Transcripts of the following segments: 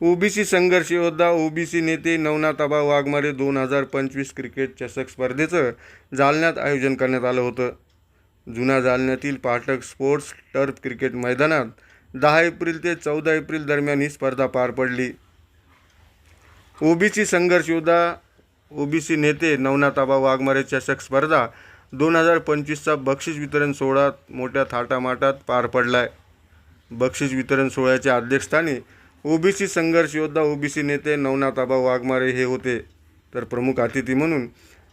OBC संघर्ष योद्धा OBC नेते नवनाथाबा वाघमारे दोन हजार पंचवीस क्रिकेट चषक स्पर्धेचं जालन्यात आयोजन करण्यात आलं होतं. जुना जालन्यातील पाठक स्पोर्ट्स टर्फ क्रिकेट मैदानात दहा एप्रिल ते चौदा एप्रिल दरम्यान ही स्पर्धा पार पडली. ओबीसी संघर्ष योद्धा ओबीसी नेते नवनाथाबा वाघमारे चषक स्पर्धा दोन हजार पंचवीसचा बक्षीस वितरण सोहळा मोठ्या थाटामाटात पार पडला आहे बक्षीस वितरण सोहळ्याच्या अध्यक्षस्थानी ओबीसी संघर्ष योद्धा ओबीसी नेते नवनाथाबा वाघमारे हे होते. तर प्रमुख अतिथी म्हणून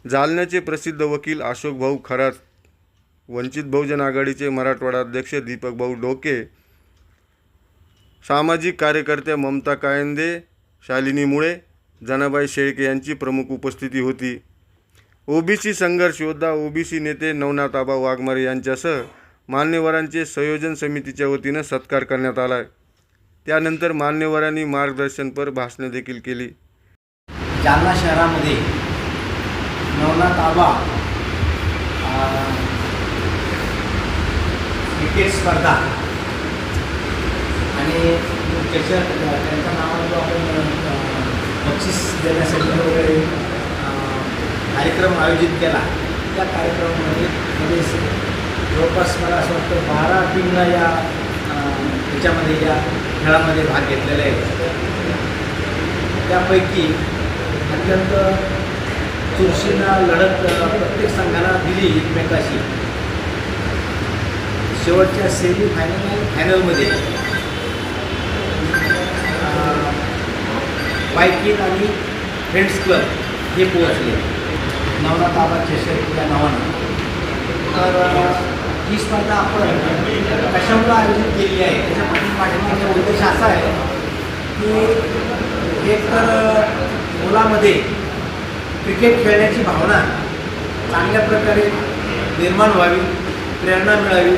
जालन्याचे प्रसिद्ध वकील अशोक भाऊ खरात वंचित बहुजन आघाडीचे मराठवाडा अध्यक्ष दीपक भाऊ डोके सामाजिक कार्यकर्त्या ममता कायंदे शालिनी मुळे जनाबाई शेळके यांची प्रमुख उपस्थिती होती. ओबीसी संघर्ष योद्धा ओबीसी नेते नवनाथ आबा वाघमारे यांच्यासह मान्यवरांचे संयोजन समितीच्या वतीनं सत्कार करण्यात आला आहे त्यानंतर मान्यवरांनी मार्गदर्शनपर भाषणं देखील केली. जालना शहरामध्ये नवनाथ आबा क्रिकेट स्पर्धा आणि त्याच्या त्यांच्या नावाने जो आपण बक्षीस देण्यासाठी वगैरे कार्यक्रम आयोजित केला. त्या कार्यक्रमामध्ये मध्ये जवळपास मला असं वाटतं बारा टीमला या याच्यामध्ये या खेळामध्ये भाग घेतलेला आहे. त्यापैकी अत्यंत चुरशीना लढत प्रत्येक संघाला दिली एकमेकाशी शेवटच्या सेमी फायनल फायनलमध्ये बायकिन आणि फ्रेंड्स क्लब हे पोहोचले. नवनाथ आबा चषक या नावानं. तर ही स्पर्धा आपण कशामुळे आयोजित केली आहे? त्याच्या पाठीमागचा उद्देश असा आहे की एक तर मुलामध्ये क्रिकेट खेळण्याची भावना चांगल्या प्रकारे निर्माण व्हावी प्रेरणा मिळावी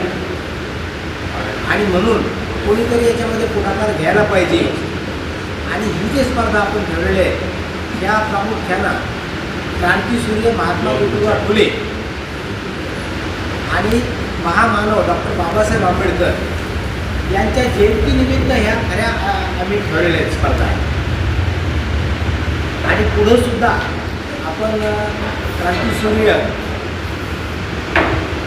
आणि म्हणून कोणीतरी याच्यामध्ये पुढाकार घ्यायला पाहिजे. आणि ही जी स्पर्धा आपण ठेवलेली आहे त्या प्रामुख्यानं क्रांतीसूर्य महात्मा ज्योतिबा फुले आणि महामानव डॉक्टर बाबासाहेब आंबेडकर यांच्या जयंतीनिमित्त ह्या खऱ्या अ, आम्ही स्पर्धा आहेत स्पर्धा. आणि पुढं सुद्धा आपण क्रांतीसूर्य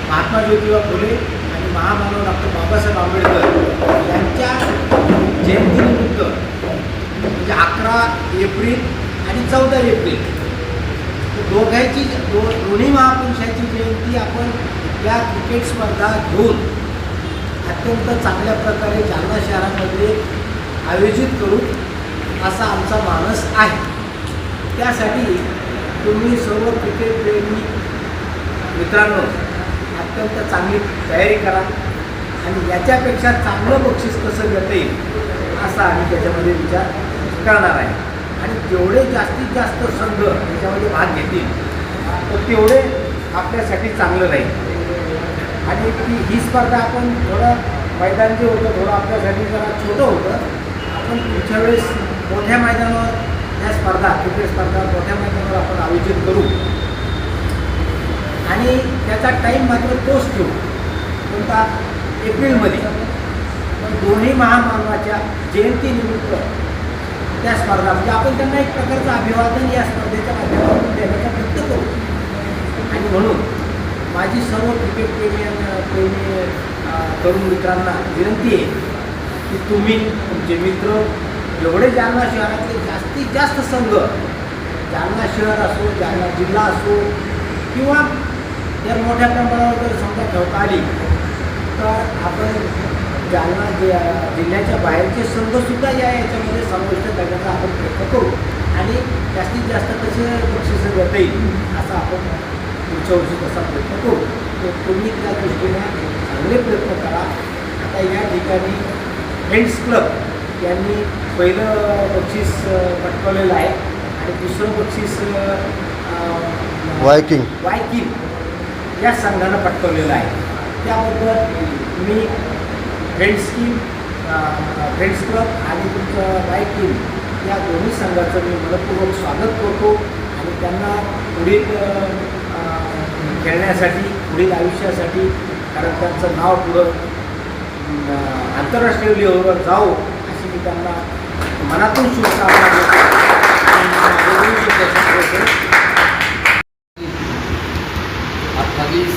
महात्मा ज्योतिबा फुले आणि महामानव डॉक्टर बाबासाहेब आंबेडकर यांच्या जयंतीनिमित्त म्हणजे अकरा एप्रिल आणि चौदा एप्रिल दोघांची दो दोन्ही महापुरुषांची जयंती आपण या क्रिकेट स्पर्धा घेऊन अत्यंत चांगल्या प्रकारे जालना शहरामध्ये आयोजित करू असा आमचा मानस आहे. त्यासाठी तुम्ही सर्व क्रिकेट प्रेमी मित्रांनो अत्यंत चांगली तयारी करा आणि याच्यापेक्षा चांगलं बक्षीस कसं घेता येईल असा आम्ही त्याच्यामध्ये विचार करणार आहे. आणि जेवढे जास्तीत जास्त संघ त्याच्यामध्ये भाग घेतील तर तेवढे आपल्यासाठी चांगलं राहील. आणि ती ही स्पर्धा आपण थोडं मैदान जे होतं थोडं आपल्यासाठी जरा छोटं होतं. आपण पुढच्या वेळेस मोठ्या मैदानावर ह्या स्पर्धा क्रिकेट स्पर्धा मोठ्या मैदानावर आपण आयोजित करू. आणि त्याचा टाईम मात्र तोच ठेवू. कोणता? एप्रिलमध्ये. पण दोन्ही महामानवाच्या जयंतीनिमित्त त्या स्पर्धा म्हणजे आपण त्यांना एक प्रकारचं अभिवादन या स्पर्धेच्या माध्यमातून देण्याचा प्रयत्न करू. आणि म्हणून माझी सर्व क्रिकेट प्रेमी प्रेमी तरुण मित्रांना विनंती आहे की तुम्ही तुमचे मित्र जेवढे जालना शहरातले जास्तीत जास्त संघ जालना शहर असो जालना जिल्हा असो किंवा जर मोठ्या प्रमाणावर जर समजा ठेवता आली तर आपण जालना जिल्ह्याच्या बाहेरचे संघसुद्धा या याच्यामध्ये समाविष्ट करण्याचा आपण प्रयत्न करू आणि जास्तीत जास्त कसे बक्षिसं देता येईल असं आपण पुढच्या वर्षी तसा प्रयत्न करू तर तुम्ही त्या दृष्टीने चांगले प्रयत्न करा. आता या ठिकाणी फ्रेंड्स क्लब यांनी पहिलं बक्षीस पटकावलेलं आहे. आणि दुसरं बक्षीस वायकिंग वायकिन या संघानं पटकवलेलं आहे. त्याबद्दल मी फ्रेंड्स टीम फ्रेंड्स क्लब आणि तुमचं वायकिन या दोन्ही संघाचं मी मनपूर्वक स्वागत करतो. आणि त्यांना पुढील खेळण्यासाठी पुढील आयुष्यासाठी कारण त्यांचं नाव पुढं आंतरराष्ट्रीय लेवलवर जावं अशी मी त्यांना मनातून शुभकामना अठ्ठावीस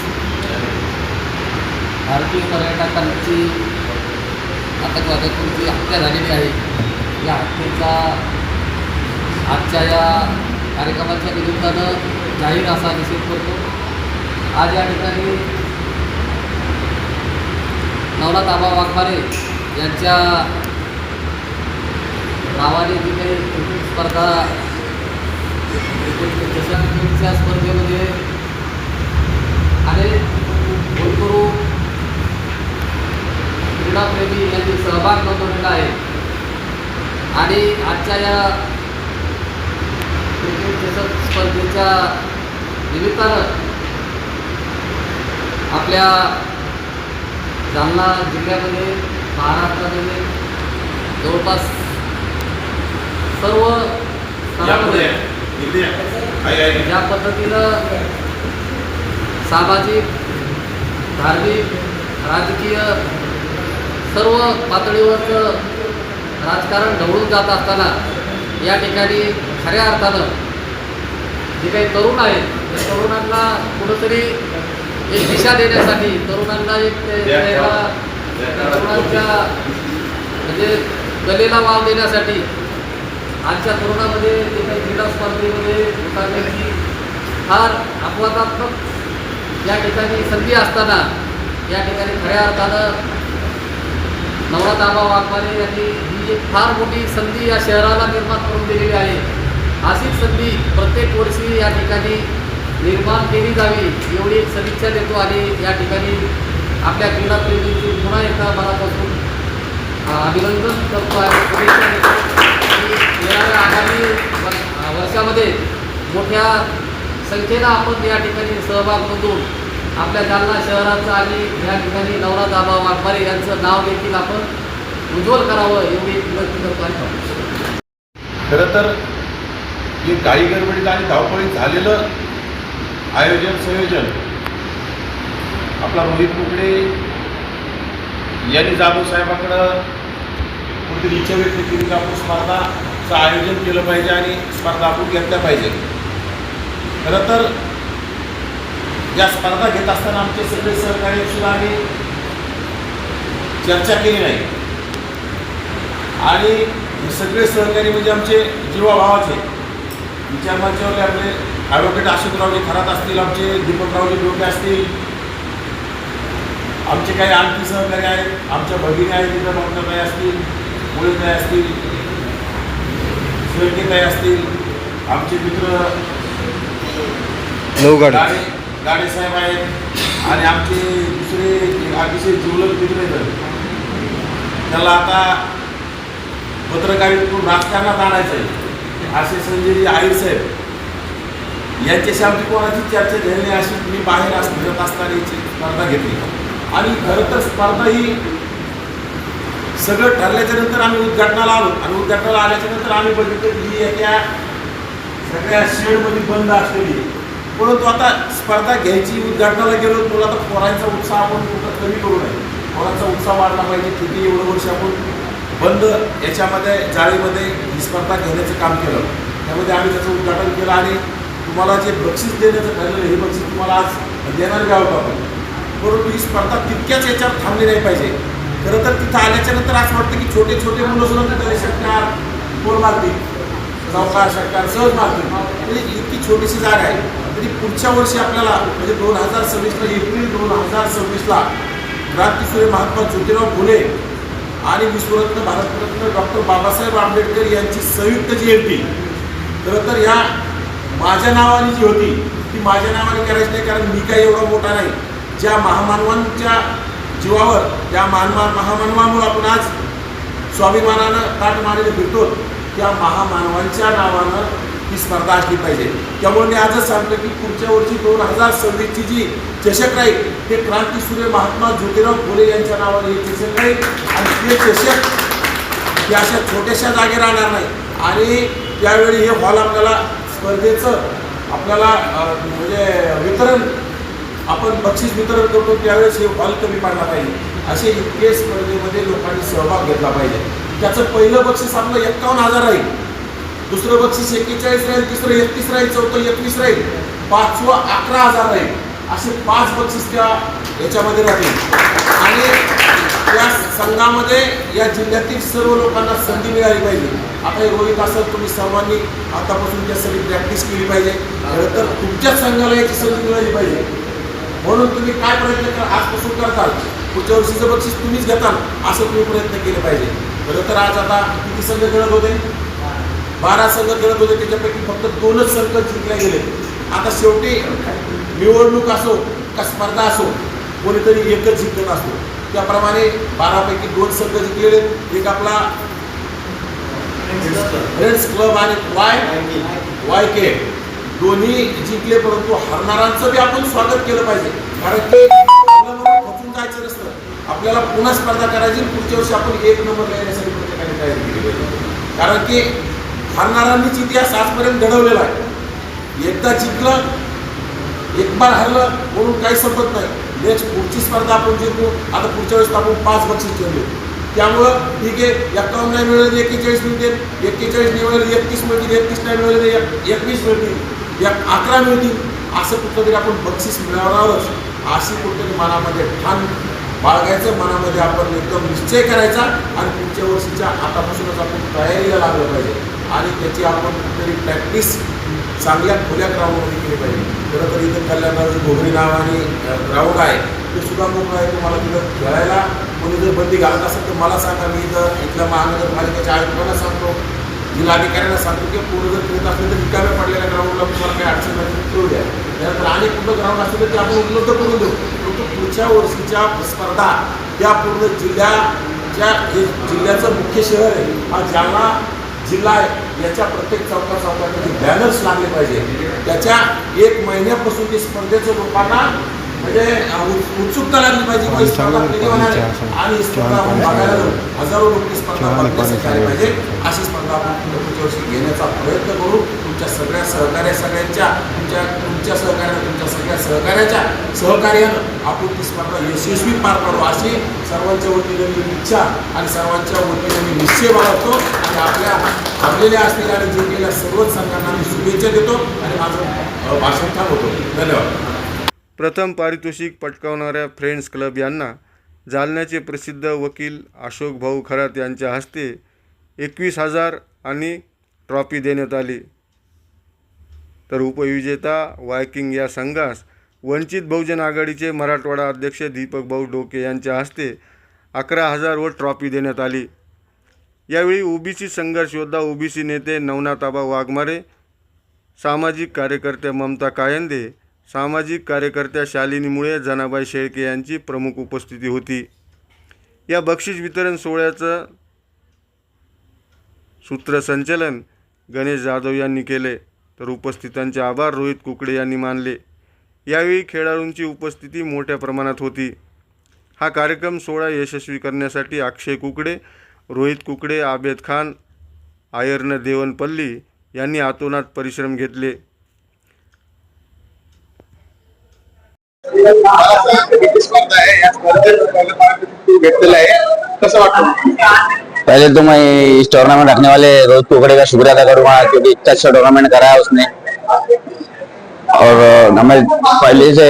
भारतीय पर्यटकांची आतंकवाद्याची हत्या झालेली आहे या हत्येचा आजच्या या कार्यक्रमाच्या निमित्तानं जाहीर असा निषेध करतो. आज या ठिकाणी नवनाथ आबा वाघमारे यांच्या नावाने जी काही क्रिकेट स्पर्धा क्रिकेट स्पर्धेमध्ये अनेक भूतपूर्व क्रीडाप्रेमी यांनी सहभाग नोंदवलेला आहे. आणि आजच्या या क्रिकेट चषक स्पर्धेच्या निमित्तानं आपल्या जालना जिल्ह्यामध्ये महाराष्ट्रामध्ये जवळपास सर्व ज्या पद्धतीनं सामाजिक धार्मिक राजकीय सर्व पातळीवरचं राजकारण ढवळून जात असताना या ठिकाणी खऱ्या अर्थानं जे काही तरुण आहेत त्या तरुणांना कुठंतरी एक दिशा देण्यासाठी तरुणांना एक तरुणांच्या म्हणजे कलेला वाव देण्यासाठी आजच्या तरुणामध्ये जे काही क्रीडा स्पर्धेमध्ये उतरण्याची फार अपवादात्मक या ठिकाणी संधी असताना या ठिकाणी खऱ्या अर्थानं नवनाथ आबा वाघमारे यांनी ही एक फार मोठी संधी या शहराला निर्माण करून दिलेली आहे. अशीच संधी प्रत्येक वर्षी या ठिकाणी निर्माण केली जावी एवढी एक सदिच्छा देतो आणि या ठिकाणी आपल्या क्रीडाप्रेमींची पुन्हा एकदा मनापासून अभिनंदन करतो आहे शुभेच्छा देतो. की येणाऱ्या आगामी वर्षामध्ये मोठ्या संख्येनं आपण या ठिकाणी सहभाग नोंदवून आपल्या जालना शहराचं आणि या ठिकाणी नवरा दाबा वाघमारे यांचं नाव देखील आपण उज्ज्वल करावं एवढी विनंती करतो आहे खरं तर हे गाई गडबडीला आणि धावपळीत झालेलं आयोजन संयोजन. आपला रोहित कुकडे यांनी जाधव साहेबाकडं कुठेतरी इच्छा व्यक्त केली की आपण स्पर्धाचं आयोजन केलं पाहिजे आणि स्पर्धा आपण घेतल्या पाहिजे. खरं तर या स्पर्धा घेत असताना आमचे सगळे सहकारी सुद्धा आम्ही चर्चा केली नाही. आणि हे सगळे सहकारी म्हणजे आमचे जीवाभावाचे विचार मंचावरले आपले ॲडव्होकेट अशोकरावजी खरात असतील आमचे दीपकरावजी डोके असतील. आमचे काही आणखी सहकारी आहेत आमच्या भगिनी आहेत तिथं ममताताई असतील मुळेताई असतील सुरकेताई असतील. आमचे मित्र गाडे गाडे साहेब आहेत आणि आमचे दुसरे अतिशय जिवलग मित्र आहेत. त्याला आता पत्रकारितेतून राजकारणात आणायचं आहे असे संजयजी आईर साहेब. यांच्याशी आमची कोणाची चर्चा झाली नाही अशी मी बाहेर अस फिरत असताना याची स्पर्धा घेतली. आणि खरं तर स्पर्धा ही सगळं ठरल्याच्या नंतर आम्ही उद्घाटनाला आलो. आणि उद्घाटनाला आल्याच्यानंतर आम्ही बघितलं की ही एका सगळ्या शेडमध्ये बंद असलेली परंतु आता स्पर्धा घ्यायची उद्घाटनाला गेलो तुला आता पोरांचा उत्साह आपण कुठं कमी करू नये पोरांचा उत्साह वाढला पाहिजे किती एवढं वर्ष आपण बंद याच्यामध्ये जाळीमध्ये ही स्पर्धा घेण्याचं काम केलं. त्यामध्ये आम्ही त्याचं उद्घाटन केलं आणि तुम्हाला जे बक्षीस देण्याचं ठरलेलं हे बक्षीस तुम्हाला आज देणार बी आहोत आपण? परंतु ही स्पर्धा तितक्याच याच्यावर थांबली नाही पाहिजे. खरं तर तिथं आल्याच्यानंतर असं वाटतं की छोटे छोटे मुलं सुद्धा तिथं शकणार कोण मारतील. चौकार शकणार सहज मारतील. म्हणजे इतकी छोटीशी जागा आहे. तरी पुढच्या वर्षी आपल्याला म्हणजे दोन हजार सव्वीसला एप्रिल दोन हजार सव्वीसला क्रांतीसूर्य महात्मा ज्योतिराव फुले आणि विश्वरत्न भारतरत्न डॉक्टर बाबासाहेब आंबेडकर यांची संयुक्त जयंती खरं तर ह्या माझ्या नावाने जी होती ती माझ्या नावाने करायची नाही कारण मी काही एवढा मोठा नाही. ज्या महामानवांच्या जीवावर त्या मानवा महामानवामुळे आपण आज स्वाभिमानानं ताट मानेने फिरतो त्या महामानवांच्या नावानं ही स्पर्धा असली पाहिजे. त्यामुळे मी आजच सांगतो की पुढच्या वर्षी दोन हजार सव्वीसची जी चषक राहील ते क्रांती सूर्य महात्मा ज्योतिराव फुले यांच्या नावाने हे चषक राहील आणि ते चषक हे अशा छोट्याशा जागे राहणार नाही. आणि त्यावेळी हे हॉल आपल्याला स्पर्धेचं आपल्याला म्हणजे वितरण आपण बक्षीस वितरण करतो त्यावेळेस हे हॉल कमी पडला पाहिजे. असे इतके स्पर्धेमध्ये लोकांनी सहभाग घेतला पाहिजे. त्याचं पहिलं बक्षीस आपलं एक्कावन्न हजार राहील. दुसरं बक्षीस एक्केचाळीस राहील तिसरं एकतीस राहील चौथं एकवीस राहील. पाचवं अकरा हजार राहील. असे पाच बक्षीस त्या याच्यामध्ये राहतील. आणि या संघामध्ये या जिल्ह्यातील सर्व लोकांना संधी मिळाली पाहिजे. आता हे रोहित असं तुम्ही सर्वांनी आतापासून त्या सगळी प्रॅक्टिस केली पाहिजे. खरं तर तुमच्याच संघाला याची संधी मिळाली पाहिजे. म्हणून तुम्ही काय प्रयत्न करा आजपासून करताल? पुढच्या वर्षीचं बक्षीस तुम्हीच घेताल असं तुम्ही प्रयत्न केले पाहिजे. खरं तर आज आता किती संघ खेळत होते? बारा संघ खेळत होते त्याच्यापैकी फक्त दोनच संघ जिंकले गेले. आता शेवटी निवडणूक असो का स्पर्धा असो कोणीतरी एकच जिंकत असतो. त्याप्रमाणे बारापैकी दोन संघ जिंकलेले एक आपला फ्रेंड्स क्लब आणि वाय वाय के दोन्ही जिंकले परंतु हरणारांचं बी आपण स्वागत केलं पाहिजे. कारण ते खचून जायचं नसतं. आपल्याला पुन्हा स्पर्धा करायची पुढच्या वर्षी आपण एक नंबर येण्यासाठी प्रत्येकाने तयारी केली पाहिजे कारण की हरणारांनीच इतिहास आजपर्यंत घडवलेला आहे. एकदा जिंकलं एक बार हरलं म्हणून काही संपत नाही. नेक्स्ट पुढची स्पर्धा आपण जिंकू आता पुढच्या वेळेस आपण पाच बक्षीस ठेवले. त्यामुळं ठीक आहे एकावन्न नाही मिळाले एक्केचाळीस मिळतील. एक्केचाळीस नाही मिळाले एकतीस मिळतील. एकतीस नाही मिळाले एकवीस मिळतील. एक अकरा मिळतील. असं कुठलं तरी आपण बक्षीस मिळवणारच अशी कुठंतरी मनामध्ये ठाण बाळगायचं. मनामध्ये आपण एकदम निश्चय करायचा आणि पुढच्या वर्षीच्या आतापासूनच आपण तयारीला लागलं पाहिजे. आणि त्याची आपण कुठेतरी प्रॅक्टिस चांगल्या खुल्या ग्राउंडमध्ये केली पाहिजे. खरं तर इथं कल्याणरावची घोगरी नाव आणि ग्राउंड आहे ते सुद्धा मोकळं आहे. तुम्हाला तिथं खेळायला कोणी जर बंदी घालत असेल तर मला सांगा. मी इथं इथल्या महानगरपालिकेच्या आयुक्तांना सांगतो जिल्हाधिकाऱ्यांना सांगतो की पूर्ण जर खेळत असेल तर रिकाम्या पडलेल्या ग्राउंडला तुम्हाला काही अडचण नाही. खेळू द्या. त्यानंतर आणि कुठलं ग्राउंड असेल तर ते आपण उपलब्ध करून देऊ. परंतु पुढच्या वर्षीच्या स्पर्धा त्या पूर्ण जिल्ह्याच्या जिल्ह्याचं मुख्य शहर आहे. हा जालना जिल्हा याच्या प्रत्येक चौका चौकामध्ये बॅनर्स लागले पाहिजे. त्याच्या एक महिन्यापासून ते स्पर्धेचं लोकांना म्हणजे उत्सुकता लागली पाहिजे स्पर्धा कधी होणार आहे? आणि स्पर्धा आपण बघायला जाऊ. हजारो लोक स्पर्धा बघण्यासाठी आले पाहिजे. अशी स्पर्धा आपण पुढच्या वर्षी घेण्याचा प्रयत्न करू. तुमच्या सगळ्या सहकार्या सगळ्यांच्या तुमच्या तुमच्या सहकार्यानं तुमच्या सगळ्या सहकार्याच्या सहकार्यानं आपण ती स्पर्धा यशस्वी पार पाडू. अशी सर्वांच्या वतीने मी इच्छा आणि सर्वांच्या वतीने मी निश्चय बाळगतो आणि आपल्या थांबलेल्या असलेल्या आणि जिंकलेल्या सर्वच संघांना मी शुभेच्छा देतो आणि माझं भाषण थांबवतो. धन्यवाद. प्रथम पारितोषिक पटकावणाऱ्या फ्रेंड्स क्लब यांना जालन्याचे प्रसिद्ध वकील अशोक भाऊ खरात यांच्या हस्ते एकवीस हजार आणि ट्रॉफी देण्यात आली. तर उपविजेता वायकिंग या संघास वंचित बहुजन आघाडीचे मराठवाडा अध्यक्ष दीपक भाऊ डोके यांच्या हस्ते अकरा हजार व ट्रॉफी देण्यात आली. यावेळी ओबीसी संघर्ष योद्धा ओबीसी नेते नवनाथाबा वाघमारे सामाजिक कार्यकर्त्या ममता कायंदे सामाजिक कार्यकर्त्या शालिनीमुळे जनाबाई शेळके यांची प्रमुख उपस्थिती होती. या बक्षीस वितरण सोहळ्याचं सूत्रसंचलन गणेश जाधव यांनी केले तर उपस्थितांचे आभार रोहित कुकडे यांनी मानले. यावेळी खेळाडूंची उपस्थिती मोठ्या प्रमाणात होती. हा कार्यक्रम सोहळा यशस्वी करण्यासाठी अक्षय कुकडे रोहित कुकडे आबेद खान आयर्न देवनपल्ली यांनी आतोनात परिश्रम घेतले. पहिलं तो मैं इस टूर्नामेंट रखने वाले रोहित कुकड़े का शुक्रिया अदा करूँगा, क्योंकि इतना अच्छा टूर्नामेंट कराया उसने। और हमें पहले से,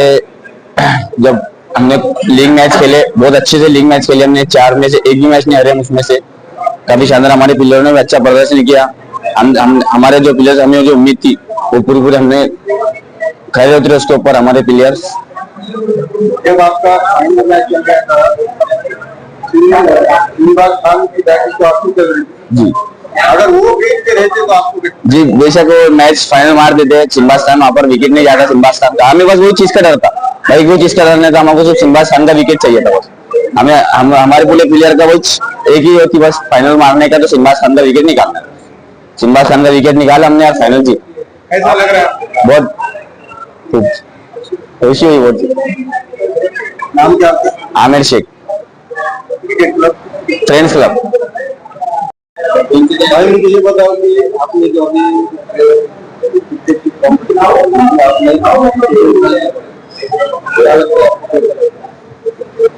जब हमने लीग मैच खेले, बहुत अच्छे से लीग मैच खेले हमने, चार में से एक भी मैच नहीं हारे उसमें से। काफ़ी शानदार हमारे प्लेयरों ने भी अच्छा प्रदर्शन किया। हम हम, हमारे जो प्लेयर्स हमें जो उम्मीद थी, वो पूरी पूरी हमने खड़े उतरे उसके ऊपर, हमारे प्लेयर्स जब आपका फाइनल मैच चल गया था इमरान खान की बैटिंग तो आपको चल रही जी। अगर वो के रहते तो आपको जी बेशक वो मैच फाइनल मार देते सिम्बास्तान वहाँ पर विकेट नहीं जाता सिम्बास्तान का। हमें बस वही चीज़ का डर था। भाई वो चीज़ का डर नहीं था हमको सिर्फ़ सिम्बास्तान का विकेट चाहिए था बस। हमें हम हमारे पूरे प्लेयर का वही एक ही होती बस फाइनल मारने का तो सिम्बास्तान का विकेट निकालना। सिम्बास्तान का विकेट निकाला हमने यार फाइनल जीत। कैसा लग रहा है बहुत खुशी हुई बहुत नाम क्या आमिर शेख. Cricket club?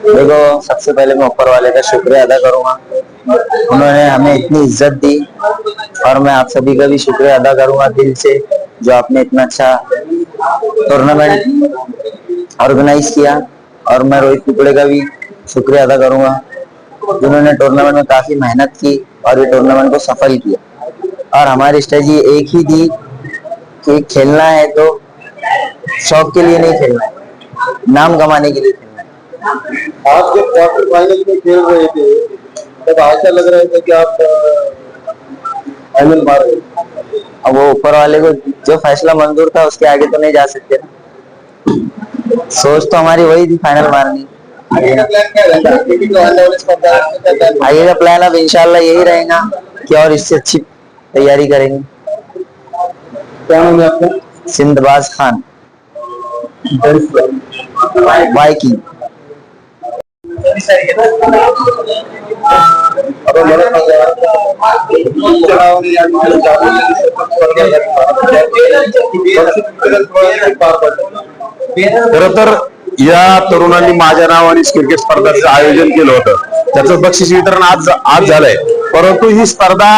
देखो सबसे पहले मैं ऊपर वाले का शुक्रिया अदा करूँगा। उन्होंने हमें इतनी इज़्ज़त दी और मैं आप सभी का भी शुक्रिया अदा करूँगा दिल से जो आपने इतना अच्छा टूर्नामेंट ऑर्गेनाइज किया और मैं रोहित कुकड़े का भी शुक्रिया अदा करूँगा, जिन्होंने टूर्नामेंट में काफ़ी मेहनत की और ये टूर्नामेंट को सफल किया और हमारी स्ट्रेटजी एक ही थी कि खेलना है तो शौक के लिए नहीं खेलना नाम कमाने के लिए खेलना आप जब क्वार्टर फाइनल में खेल रहे थे, तब ऐसा लग रहा था कि आप फाइनल मार रहे। अब वो ऊपर वाले को जो फैसला मंजूर था उसके आगे तो नहीं जा सकते ना। सोच तो हमारी वही थी फाइनल मारनी आगे का प्लान प्लान अब इंशाल्लाह यही रहेगा कि और इससे अच्छी तैयारी करेंगे। क्या नाम है आपका? सिंधबाज खान। बाई खर तर या तरुणांनी माझ्या नावाने क्रिकेट स्पर्धाचं आयोजन केलं होतं. त्याचं बक्षीस वितरण आज आज झालंय. परंतु ही स्पर्धा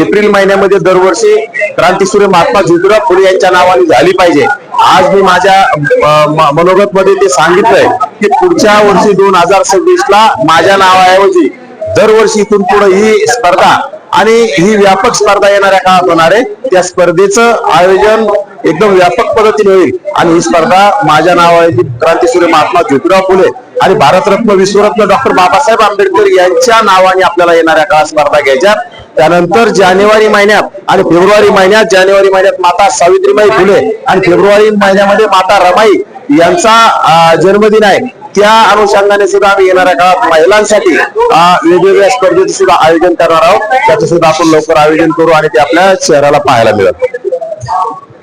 एप्रिल महिन्यामध्ये दरवर्षी क्रांतीसूर्य महात्मा ज्योतिराव फुले यांच्या नावाने झाली पाहिजे. आज मी माझ्या मनोगत मध्ये ते सांगितलंय की पुढच्या वर्षी दोन हजार सव्वीस ला माझ्या नावाऐवजी दरवर्षी इथून पुढे ही स्पर्धा आणि ही व्यापक स्पर्धा येणाऱ्या काळात होणार आहे. त्या स्पर्धेचं आयोजन एकदम व्यापक पद्धतीने होईल. आणि ही स्पर्धा माझ्या नावाची क्रांतीसूर्य महात्मा ज्योतिराव फुले आणि भारतरत्न विश्वरत्न डॉक्टर बाबासाहेब आंबेडकर यांच्या नावाने आपल्याला येणाऱ्या काळात स्पर्धा घ्यायच्या त्यानंतर जानेवारी महिन्यात आणि फेब्रुवारी महिन्यात जानेवारी महिन्यात माता सावित्रीबाई फुले आणि फेब्रुवारी महिन्यामध्ये माता रमाई यांचा जन्मदिन आहे. त्या अनुषंगाने सुद्धा आम्ही येणाऱ्या काळात महिलांसाठी वेगवेगळ्या स्पर्धेचं सुद्धा आयोजन करणार आहोत. त्याचं सुद्धा आपण लवकर आयोजन करू आणि ते आपल्या शहराला पाहायला मिळत